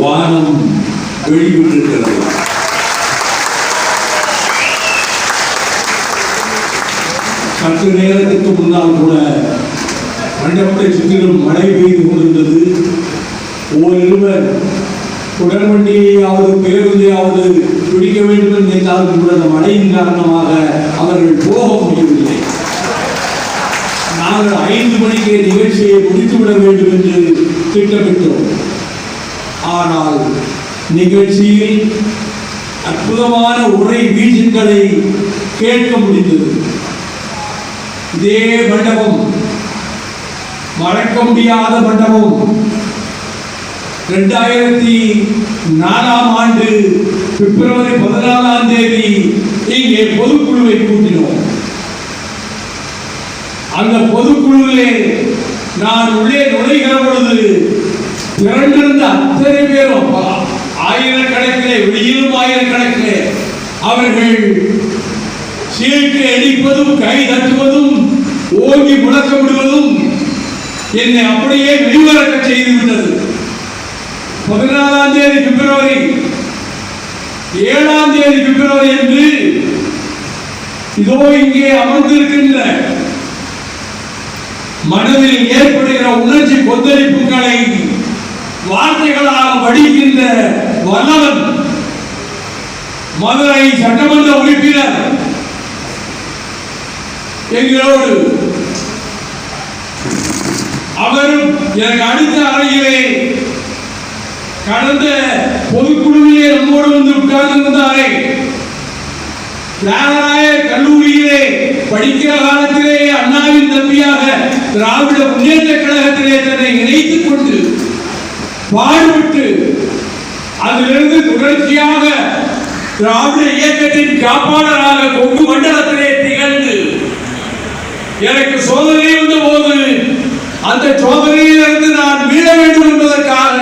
வானம் வெளிவிட்டிருக்கிறது சற்று நேரத்துக்கு முன்னால் கூட மண்டபத்தை சுற்றிலும் மழை பெய்து கொண்டிருந்தது. ஓரிருவர் உடன்வண்டியையாவது பேருந்தையாவது பிடிக்க வேண்டும் என்று நினைத்தாலும் கூட அந்த மழையின் காரணமாக அவர்கள் போக முடியவில்லை. நாங்கள் ஐந்து மணிக்கு நிகழ்ச்சியை முடித்துவிட வேண்டும் என்று திட்டமிட்டோம். ஆனால் நிகழ்ச்சியில் அற்புதமான உரை வீச்சுக்களை கேட்க முடிந்தது. இதே மண்டபம் மறக்க முடியாத மண்டபம். ரெண்டாயிரத்தி நாலாம் ஆண்டு பிப்ரவரி பதினாலாம் தேதி இங்கே பொதுக்குழுவை கூட்டினோம். அந்த பொதுக்குழுவிலே நான் உள்ளே நுழைகிற பொழுது திரண்டிருந்த அத்தனை பேரும் ஆயிரக்கணக்கிலே வெளியிலும் ஆயிரக்கணக்கிலே அவர்கள் சீட்டு அடிப்பதும் கை தட்டுவதும் ஓங்கி முழக்கமிடுவதும் என்னை அப்படியே வெளிவரக்க செய்து விட்டது பதினாலாம் தேதி பிப்ரவரி ஏழாம் தேதி பிப்ரவரி என்று இதோ இங்கே அமர்ந்திருக்கின்ற மனதில் ஏற்படுகிற உணர்ச்சி கொந்தளிப்புகளை வார்த்தைகளாக வடிக்கின்ற வல்லவன் மதுரை சட்டமன்ற உறுப்பினர் எங்களோடு அவரும் எனக்கு அடுத்த அறையிலே கடந்த பொதுக்குழுவிலே நம்மோடு வந்து உட்கார்ந்திருந்தாரே. தியாகராயர் கல்லூரியிலே படிக்கிற காலத்திலே அண்ணாவின் தம்பியாக திராவிட முன்னேற்ற கழகத்திலே தன்னை இணைத்துக் கொண்டு பாடுபட்டு அதிலிருந்து தொடர்ச்சியாக திராவிட இயக்கத்தின் காப்பாளராக கொங்கு மண்டலத்திலே திகழ்ந்து எனக்கு சோதனை வந்த போது அந்த சோதனையிலிருந்து நான் மீள வேண்டும் என்பதற்காக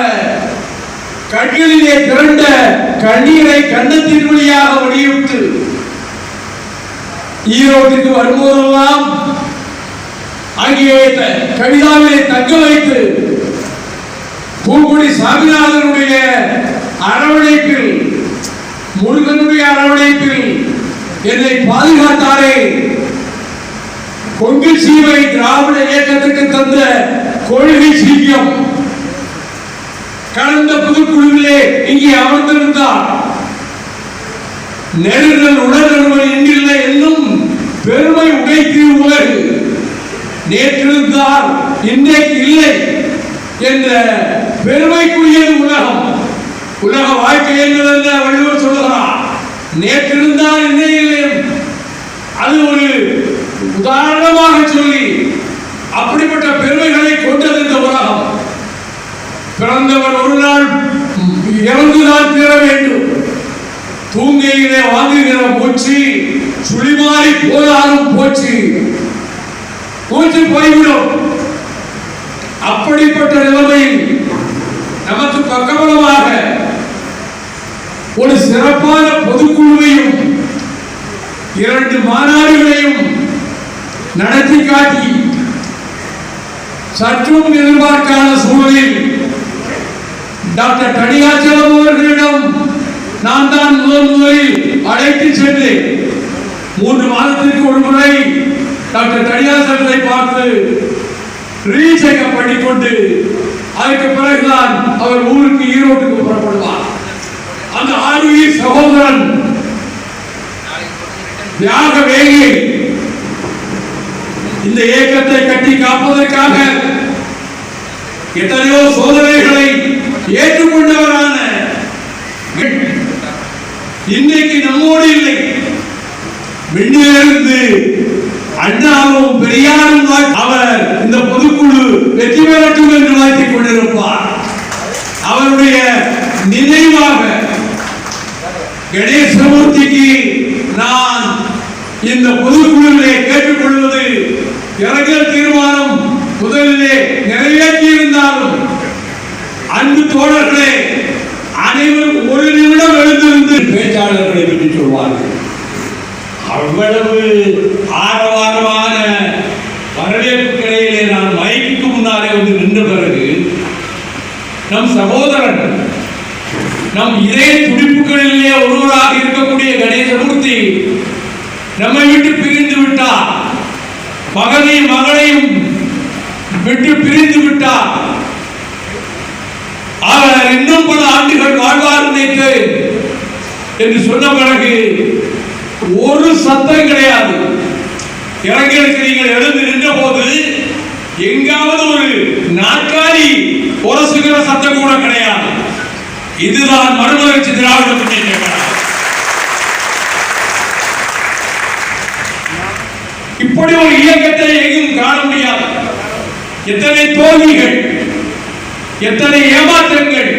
கண்களிலே திரண்ட கண்ணீரை கண்ணத்தின் வழியாக வடிவிட்டு ஈரோட்டுக்கு வரும்போதெல்லாம் அங்கே த- கவிதாவிலே தங்க வைத்து பூங்குடி சாமிநாதனுடைய அரவணைப்பில் முருகனுடைய அரவணைப்பில் என்னை பாதுகாத்தாரே. கொங்கு சீமை திராவிட இயக்கத்துக்கு தந்த கொள்கை சீக்கியம். கடந்த புதுக்குழுவிலே இங்கே அமர்ந்திருந்தார். நெருங்கல் உடனருவன் என்கின்ற என்னும் பெருமை உடைத்து உலகு. நேற்றிருந்தார் இன்றைக்கு இல்லை என்ற பெருமைக்குரியது உலகம். உலக வாழ்க்கை என்பதல்ல வள்ளுவர் சொல்லுகிறார். நேற்றிருந்தால் என்ன இல்லை. அது ஒரு உதாரணமாக சொல்லி அப்படிப்பட்ட பெருமைகளை கொண்டது இந்த உலகம். பிறந்தவர் ஒரு நாள் இறந்துதான் தீர வேண்டும். தூங்கையிலே வாங்குகிற மூச்சு சுழிமாறி போதாலும் போச்சு. மூச்சு போய்விடும். அப்படிப்பட்ட நிலைமையில் நமக்கு பக்கபலமாக ஒரு சிறப்பான பொதுக்குழுவையும் இரண்டு மாநாடுகளையும் நடத்தி காட்டி சற்றும் எதிர்பார்க்காத சூழலில் டாக்டர் தனியாச்சலம் அவர்களிடம் நான் தான் முதல் முதலில் அழைத்து சென்று மூன்று மாதத்திற்கு ஒரு முறை டாக்டர் கடிகாச்சலத்தை பார்த்து ரீசெக்கப் பண்ணிக்கொண்டு அதுக்கு பிறகுதான் அவர் ஊருக்கு ஈரோட்டுக்கு புறப்படுவார். அந்த ஆளுநர் சகோதரன் தியாக வேகி இந்த இயக்கத்தை கட்டி காப்பதற்காக எத்தனையோ சோதனைகளை ஏற்றுக்கொண்டவரான இன்னைக்கு நம்மோடு இல்லை. விண்ணிலிருந்து அண்ணாவும் பெரியாரும் அவர் இந்த பொதுக்குழு வெற்றி பெற கொண்டிருப்பார். அவருடைய நினைவாக கணேசமூர்த்திக்கு நான் இந்த பொதுக்குழுவிலே கேட்டுக்கொள்வது இரங்கல் தீர்மானம் முதலிலே நிறைவேற்றியிருந்தாலும் அன்பு தோழர்களே அனைவரும் ஒரு நிமிடம் எழுந்திருந்து பேச்சாளர்களை பற்றி சொல்வார்கள். அவ்வளவு ஆரவாரமான வரவேற்பு கிடையிலே நான் மைக்கு முன்னாலே வந்து நின்ற பிறகு நம் சகோதரன் நம் இதய துடிப்புகளிலே ஒருவராக இருக்கக்கூடிய கணேசமூர்த்தி நம்மை விட்டு பிரிந்து விட்டார். மகனையும் மகளையும் விட்டு பிரிந்து விட்டார். அவர் இன்னும் பல ஆண்டுகள் வாழ்வார் நினைத்து என்று சொன்ன பிறகு ஒரு சத்தம் கிடையாது. இறங்கி நீங்கள் எழுந்து நின்ற போது எங்காவது ஒரு நாற்காலி உரசுகிற சத்தம் கூட கிடையாது. இதுதான் மறுமலர்ச்சி திராவிட முன்னேற்ற இப்படி ஒரு இயக்கத்தை எங்கும் காண முடியாது. எத்தனை தோல்விகள் எத்தனை ஏமாற்றங்கள்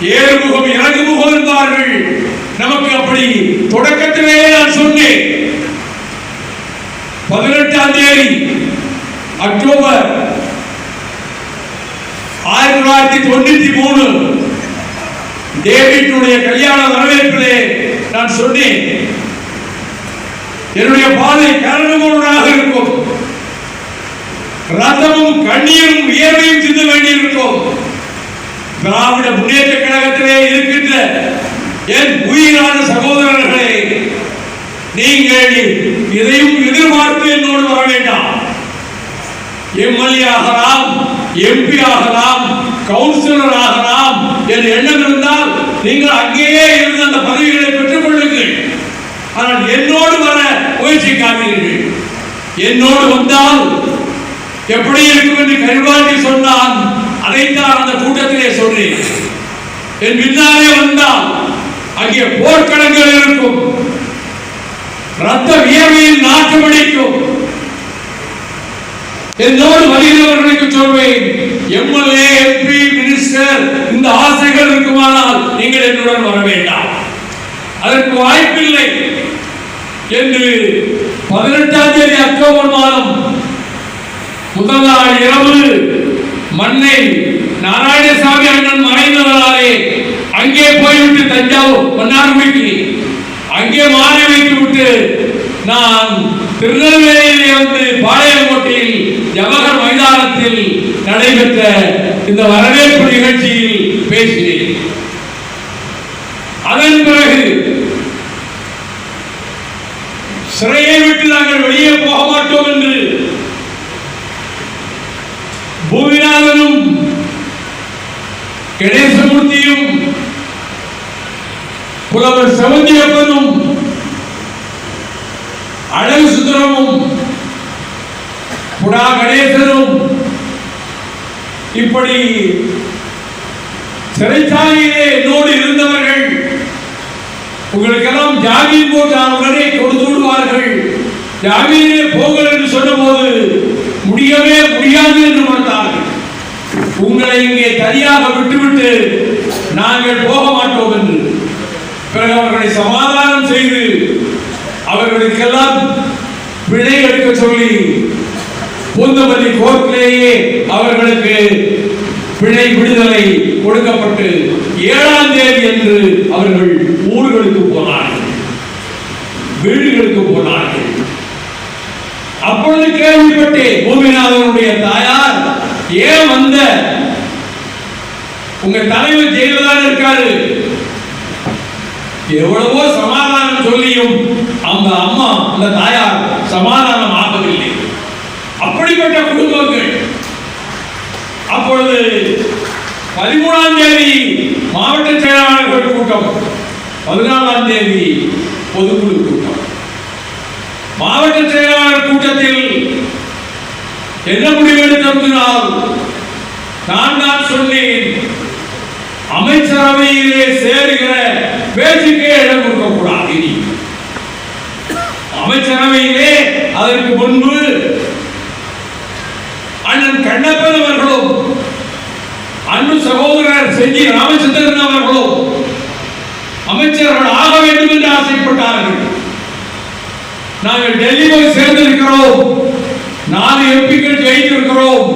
ஏறுமுகம் இறங்குமுகம் இருந்தார்கள் நமக்கு அப்படி தொடக்கத்திலேயே நான் சொன்னேன். பதினெட்டாம் தேதி அக்டோபர் ஆயிரத்தி தொள்ளாயிரத்தி தொண்ணூத்தி மூணு. டேவிட்டுடைய கல்யாண வரவேற்பிலே நான் சொன்னேன் என்னுடைய பாதை கரணமுடனாக இருக்கும். ரத்தமும் கண்ணியரும் வியர்வையும் சிந்த வேண்டியிருக்கும். திராவிட முன்னேற்ற கழகத்திலே இருக்கின்ற என் உயிரான சகோதரர்களே நீங்கள் எதையும் எதிர்பார்த்து என்னோடு வர வேண்டாம். எம்எல்ஏ ஆகலாம் எம்பி ஆகலாம் கவுன்சிலர் ஆகலாம் என்ற எண்ணம் இருந்தால் நீங்கள் அங்கேயே இருந்து அந்த பதவிகளை பெற்றுக் கொள்ளுங்கள். ஆனால் என்னோடு வர முயற்சிக்காதீர்கள் என்னோடு வந்தால் எப்படி இருக்கும் என்று கருவாண்டி சொன்னான். அதைத்தான் அந்த கூட்டத்திலே சொன்னேன். என் பின்னாலே வந்தால் அங்கே போர்க்கடங்கள் இருக்கும். ரத்த வியர்வையில் நாட்டமடிக்கும் என்னோடு வருகிறவர்களுக்கு சொல்வேன் எம்எல்ஏ எம்பி மினிஸ்டர் இந்த ஆசைகள் இருக்குமானால் நீங்கள் என்னுடன் வர வேண்டாம். அதற்கு வாய்ப்பில்லை என்று பதினெட்டாம் தேதி அக்டோபர் மாதம் முதல் நாள் இரவு மண்ணை நாராயணசாமி அண்ணன் மறைந்தவராலே அங்கே போய்விட்டு தஞ்சாவூர் மன்னார்குடிக்கு அங்கே மாறி வைத்து விட்டு நான் திருநெல்வேலியிலே வந்து பாளையங்கோட்டையில் ஜவஹர் மைதானத்தில் நடைபெற்ற இந்த வரவேற்பு நிகழ்ச்சியில் பேசினேன். அதன் பிறகு சிறையை விட்டு நாங்கள் வெளியே போக மாட்டோம் என்று பூமிநாதனும் கணேசமூர்த்தியும் புலவர் செவந்தியப்பனும் அழகு சுந்தரமும் புடா கணேசனும் இப்படி சிறைச்சாலையிலே என்னோடு இருந்தவர்கள் உங்களுக்கெல்லாம் ஜாமீன் போட்டால் உடனே கொடுத்து விடுவார்கள் ஜாமீனே போங்கள் என்று சொன்னபோது முடியவே முடியாது என்று மறுத்தார்கள் உங்களை இங்கே தனியாக விட்டுவிட்டு நாங்கள் போக மாட்டோம் என்று. பிறகு அவர்களை சமாதானம் செய்து அவர்களுக்கெல்லாம் பிழை எடுக்க சொல்லி பூந்தமல்லி கோர்ட்டிலேயே அவர்களுக்கு பிழை விடுதலை கொடுக்கப்பட்டு ஏழாம் தேதி என்று அவர்கள் ஊர்களுக்கு போனார்கள். வீடுகளுக்கு போனார்கள். அப்பொழுது கேள்விப்பட்டேன் பூமிநாதனுடைய தாயார் ஏன் வந்த? உங்க தலைவர் ஜெயில தான் இருக்காரு. எவ்வளவோ சமாதானம் சொல்லியும் அந்த அம்மா அந்த தாயார் சமாதானம் ஆகவில்லை. அப்படிப்பட்ட குடும்பங்கள். அப்பொழுது பதிமூணாம் தேதி மாவட்ட செயலாளர்கள் கூட்டம். பதினாலாம் தேதி பொதுக்குழு கூட்டம். மாவட்ட செயலாளர் கூட்டத்தில் என்ன முடிவெடுத்தனால் நான் தான் சொன்னேன். அமைச்சரவையிலே சேருகிற பேச்சுக்கே இடம் கொடுக்கக்கூடாது அமைச்சரவையிலே அதற்கு முன்பு அண்ணன் கண்ணப்பன் அவர்களும் அன்பு சகோதரர் செஞ்சி ராமச்சந்திரன் அவர்களும் அமைச்சர்கள் ஆக வேண்டும் என்று ஆசைப்பட்டார்கள். நாங்கள் டெல்லி போய் சேர்ந்திருக்கிறோம். நாலு எம்பிக்கள் ஜெயித்திருக்கிறோம்.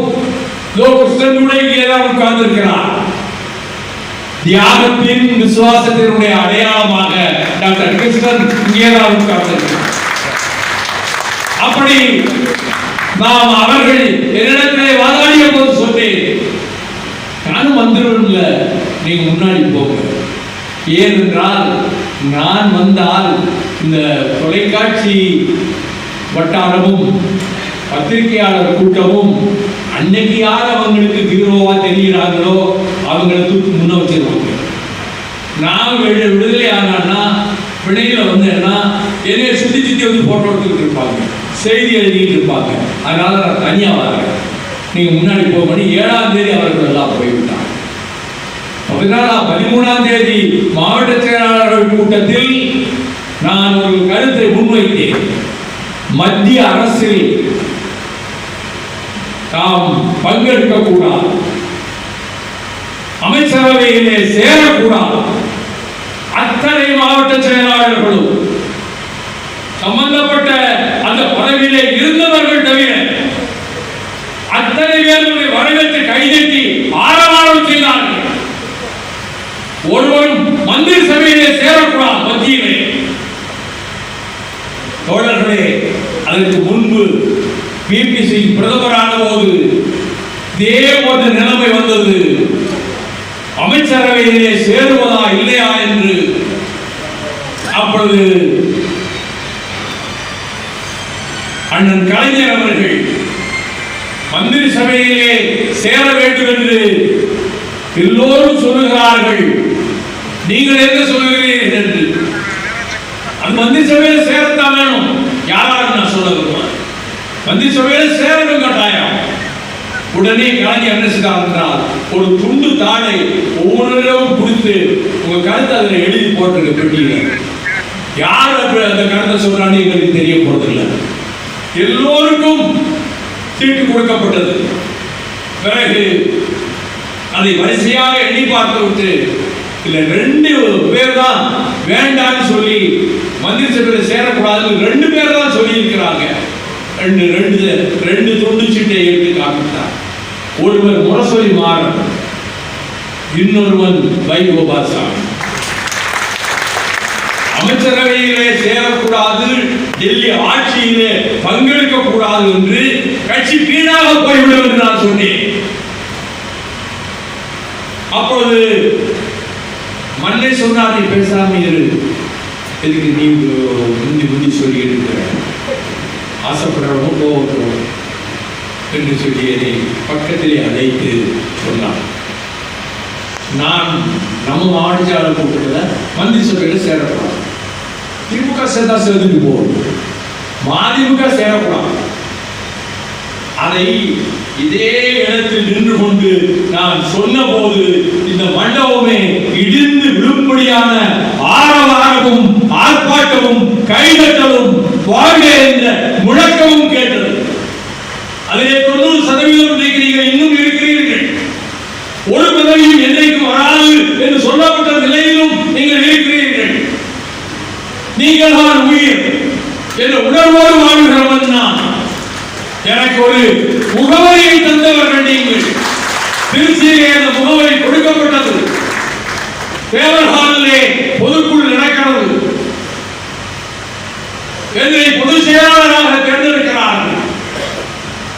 இதோ உட்கார்ந்திருக்கிறார். தியாகத்தின் விசுவாசத்தினுடைய அடையாளமாக டாக்டர் கிருஷ்ணன் இங்கேதான் அப்படி நாம் அவர்கள் என்னிடத்திலே வாதாடிய போது சொன்னேன் நானும் வந்துடும்ல நீங்க முன்னாடி போங்க. ஏனென்றால் நான் வந்தால் இந்த தொலைக்காட்சி வட்டாரமும் பத்திரிகையாளர் கூட்டமும் அன்னைக்கு யார் அவங்களுக்கு ஹீரோவா தெரிகிறார்களோ அவங்கள தூக்கி முன்ன வச்சிருவாங்க. நான் விடு விடுதலை ஆனான்னா வந்து என்னன்னா என்னைய சுத்தி சுத்தி வந்து போட்டோ எடுத்துக்கிட்டு இருப்பாங்க. செய்தி எழுதிக்கிட்டு இருப்பாங்க. அதனால நான் தனியாக வரேன். நீங்கள் முன்னாடி போக பண்ணி ஏழாம் தேதி அவர்கள் எல்லாம் போய்விட்டாங்க. பதினாலாம் பதிமூணாம் தேதி மாவட்ட செயலாளர்கள் கூட்டத்தில் நான் ஒரு கருத்தை முன்வைத்தேன். மத்திய அரசில் தாம் பங்கெடுக்கக்கூடாது. அமைச்சரவையிலே சேரக்கூடாது. அத்தனை மாவட்ட செயலாளர்களும் சம்பந்தப்பட்ட அந்த பதவியிலே இருந்தவர்கள் தவிர அத்தனை பேருடைய வரவேற்று கைதட்டி ஆரவாரம் செய்தார்கள். ஒருவரும் மந்திரி சபையிலே சேரக்கூடாது மத்தியிலே தோழர்களே அதற்கு முன்பு பிபிசி பிரதமரான போது இதே போன்ற நிலைமை வந்தது. அமைச்சரவையிலே சேருவதா இல்லையா என்று அப்பொழுது அண்ணன் கலைஞர் அவர்கள் மந்திரி சபையிலே சேர வேண்டும் என்று எல்லோரும் சொல்லுகிறார்கள். நீங்கள் என்ன சொல்லுகிறீர்கள் என்று. அந்த மந்திரி சபையில் சேரத்தான் வேணும். யாராலும் நான் சொல்ல விரும்புகிறேன். மந்திரி சபையில சேரணும் கட்டாயம். உடனே கலைஞர் என்ன செய்தார் ஒரு துண்டு தாளை ஒவ்வொருவரும் கொடுத்து உங்க கருத்தை அதில் எழுதி போட்டிருக்க பெட்டியில. யார் அப்படி அந்த கருத்தை சொல்றான்னு எங்களுக்கு தெரிய போறதில்லை. எல்லோருக்கும் சீட்டு கொடுக்கப்பட்டது. பிறகு அதை வரிசையாக எண்ணி பார்த்து விட்டு இல்ல ரெண்டு பேர் தான் வேண்டாம்னு சொல்லி மந்திரி சபையில் சேரக்கூடாதுன்னு ரெண்டு பேர் தான் சொல்லி இருக்கிறாங்க ரெண்டு ரெண்டு ரெண்டு துண்டு சீட்டை எடுத்து காமித்தார் ஒருவர் முரசொலி மாறன் இன்னொருவன் வைகோபாசாமி அமைச்சரவையிலே சேரக்கூடாது டெல்லி ஆட்சியிலே பங்கெடுக்க கூடாது என்று கட்சி வீணாக போய்விடும் என்று நான் சொன்னேன். அப்பொழுது மண்ணை சொன்னார் நீ பேசாம இரு. எதுக்கு நீ முந்தி முந்தி சொல்லி இருக்கிற ஆசைப்படுறவங்க போகட்டும். என்று சொல்லி என்னை பக்கத்திலே அழைத்து சொன்னான் நான் நம்ம மாவட்ட கூட்டத்தில் மந்திரி சபையில் சேரக்கூடாது. திமுக சேர்ந்தா சேர்ந்துட்டு போகும் மதிமுக சேரக்கூடாது. அதை இதே இடத்தில் நின்று கொண்டு நான் சொன்னபோது இந்த மண்டபமே இடிந்து விழும்படியான ஆரவாரமும் ஆர்ப்பாட்டமும் கைதட்டலும் வாழ்க என்ற முழக்கமும் கேட்டது. அதிலே தொண்ணூறு சதவீதம் நினைக்கிறீர்கள் இன்னும் இருக்கிறீர்கள். ஒரு பதவியும் என்றைக்கும் வராது என்று சொல்லப்பட்ட நிலையிலும் நீங்கள் இருக்கிறீர்கள். நீங்கள் தான் உயிர் என்ற உணர்வோடு வாழ்கிறவன் நான். எனக்கு ஒரு முகவரியை தந்தவர்கள் நீங்கள். திருச்சியிலே அந்த முகவரி கொடுக்கப்பட்டது. தேவர்ஹாலிலே பொதுக்குழு நடக்கிறது. என்னை பொதுச் செயலாளராக தேர்ந்தெடுக்கிறார்கள்.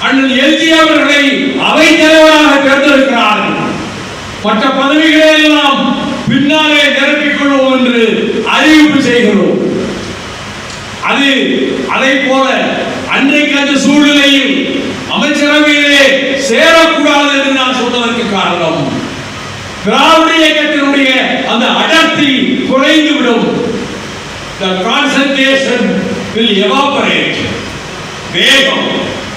அண்ணன் எல்ஜி அவர்களை அவை தலைவராக தேர்ந்தெடுக்கிறார்கள். மற்ற பதவிகளை எல்லாம் பின்னாலே நிரப்பிக் கொள்வோம் என்று அறிவிப்பு செய்கிறோம். அது அதை போல அன்றைக்கு அந்த சூழ்நிலையில் அமைச்சரவையிலே சேரக்கூடாது என்று நான் சொன்னதற்கு காரணம். திராவிட இயக்கத்தினுடைய அந்த அடர்த்தி குறைந்துவிடும். The concentration will evaporate. வேகம்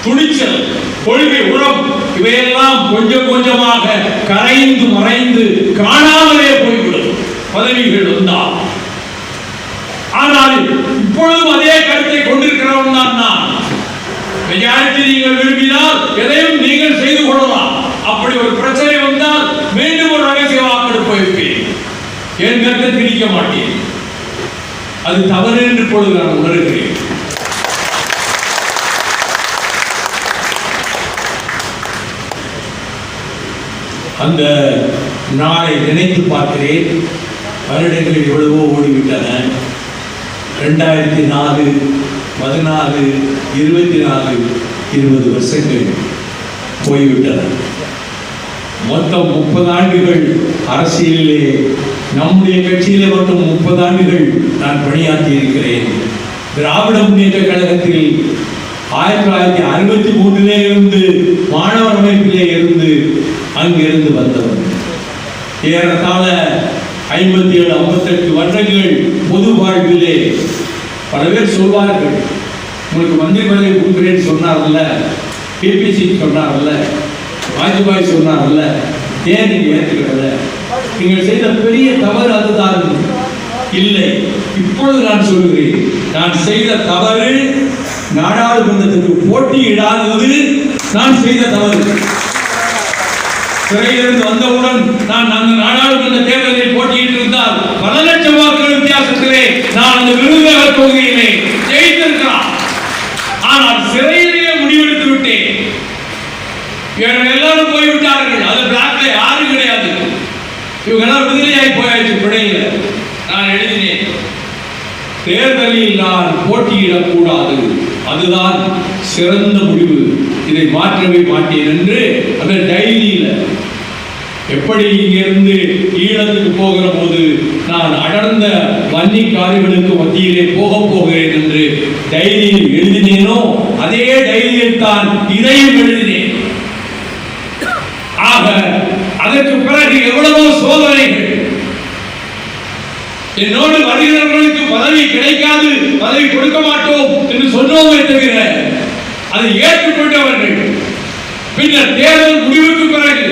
துணிச்சல் கொள்கை உரம் இவையெல்லாம் கொஞ்சம் கொஞ்சமாக கரைந்து மறைந்து காணாமலே போய்விடும். பதவிகள் வந்தால். ஆனால் இப்பொழுதும் அதே கருத்தை கொண்டிருக்கிறவன் தான் நான். மெஜாரிட்டி நீங்கள் விரும்பினால் எதையும் நீங்கள் செய்து கொள்ளலாம். அப்படி ஒரு பிரச்சனை வந்தால் மீண்டும் ஒரு ரகசிய வாக்கெடுப்பு வைப்பேன் என் கருத்தை திணிக்க மாட்டேன்? அது தவறு என்று இப்பொழுது நான் உணர்கிறேன். அந்த நாளை நினைத்து பார்க்கிறேன். வருடங்கள் எவ்வளவோ ஓடிவிட்டன. ரெண்டாயிரத்தி நாலு பதினாலு இருபத்தி நாலு இருபது வருஷங்கள் போய்விட்டன. மொத்தம் முப்பது ஆண்டுகள் அரசியலிலே நம்முடைய கட்சியிலே மட்டும் முப்பது ஆண்டுகள் நான் பணியாற்றி இருக்கிறேன் திராவிட முன்னேற்ற கழகத்தில் ஆயிரத்தி தொள்ளாயிரத்தி அறுபத்தி மூன்றிலே இருந்து மாணவர் அமைப்பிலே இருந்து அங்கிருந்து வந்தவர். ஏறத்தாழ ஐம்பத்தி ஏழு ஐம்பத்தெட்டு வருடங்கள் பொது வாழ்விலே பல பேர் சொல்வார்கள். உங்களுக்கு மந்திரி பதவி கொடுக்குறேன்னு சொன்னார்ல பிபிசி சொன்னார்ல வாஜ்பாய் சொன்னார்ல ஏன் நீங்கள் ஏற்றுக்கிறத நீங்கள் செய்த பெரிய தவறு அதுதான். இல்லை இப்பொழுது நான் சொல்கிறேன் நான் செய்த தவறு நாடாளுமன்றத்துக்கு போட்டியிடாதது நான் செய்த தவறு. சிறையிலிருந்து வந்தவுடன் நான் அந்த நாடாளுமன்ற தேர்தலில் போட்டியிட்டு இருந்தால் பல லட்சம் வாக்குகள் வித்தியாசத்திலே நான் அந்த விருதுநகர் தொகுதியிலே ஜெயித்திருக்கிறான். ஆனால் சிறையிலேயே முடிவெடுத்து விட்டேன். எல்லாரும் போய்விட்டார்கள். அது பிளாக்ல யாரும் கிடையாது. இவங்க எல்லாம் விடுதலையாகி போயாச்சு பிழையில நான் எழுதினேன் தேர்தலில் நான் போட்டியிடக்கூடாது. அதுதான் சிறந்த முடிவு. இதை மாற்றவே மாட்டேன் என்று அந்த டைரியில எப்படி இங்கிருந்து ஈழத்துக்கு போகிற போது நான் அடர்ந்த வன்னி காடுகளுக்கு மத்தியிலே போக போகிறேன் என்று டைரியில் எழுதினேனோ அதே டைரியில் தான் இதையும் எழுதினேன். ஆக அதற்கு பிறகு எவ்வளவோ சோதனைகள். என்னோடு வருகிறவர்களுக்கு பதவி கிடைக்காது பதவி கொடுக்க மாட்டோம் என்று சொன்னோமே தவிர அதை ஏற்றுக்கொண்டவர்கள் பின்னர் தேர்தல் முடிவுக்கு பிறகு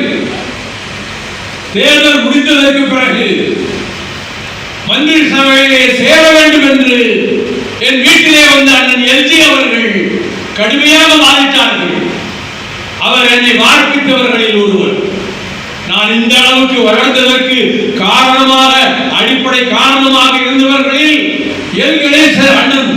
தேர்தல் முடிந்ததற்கு பிறகு மந்திரி சபையிலே சேர வேண்டும் என்று என் வீட்டிலே வந்த அண்ணன் எல்ஜி அவர்கள் கடுமையாக வாதிட்டார்கள். அவர் என்னை வார்ப்பித்தவர்களில் ஒருவர். நான் இந்த அளவுக்கு வளர்ந்ததற்கு காரணமாக அடிப்படை காரணமாக இருந்தவர்களில் எல் கணேசர் அண்ணன்